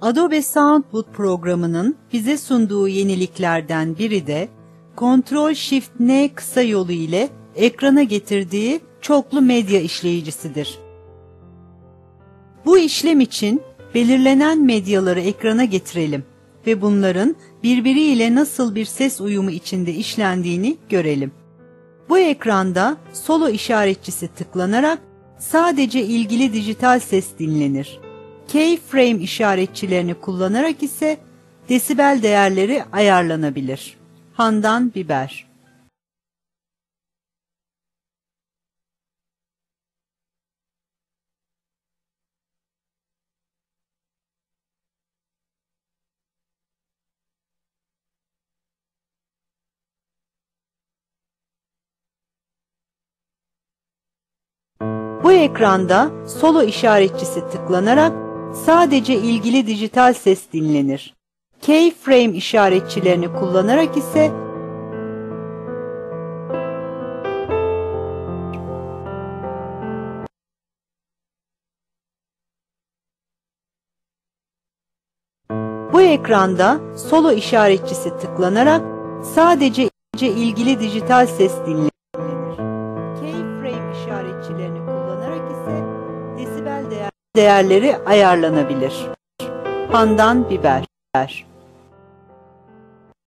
Adobe Soundboot programının bize sunduğu yeniliklerden biri de Ctrl-Shift-N kısa yolu ile ekrana getirdiği çoklu medya işleyicisidir. Bu işlem için belirlenen medyaları ekrana getirelim ve bunların birbiriyle nasıl bir ses uyumu içinde işlendiğini görelim. Bu ekranda solo işaretçisi tıklanarak sadece ilgili dijital ses dinlenir. Keyframe işaretçilerini kullanarak ise desibel değerleri ayarlanabilir. Handan Biber Bu ekranda solo işaretçisi tıklanarak sadece ilgili dijital ses dinlenir. Keyframe işaretçilerini kullanarak ise Bu ekranda solo işaretçisi tıklanarak sadece ilgili dijital ses dinlenir. Değerleri ayarlanabilir. Handan Biber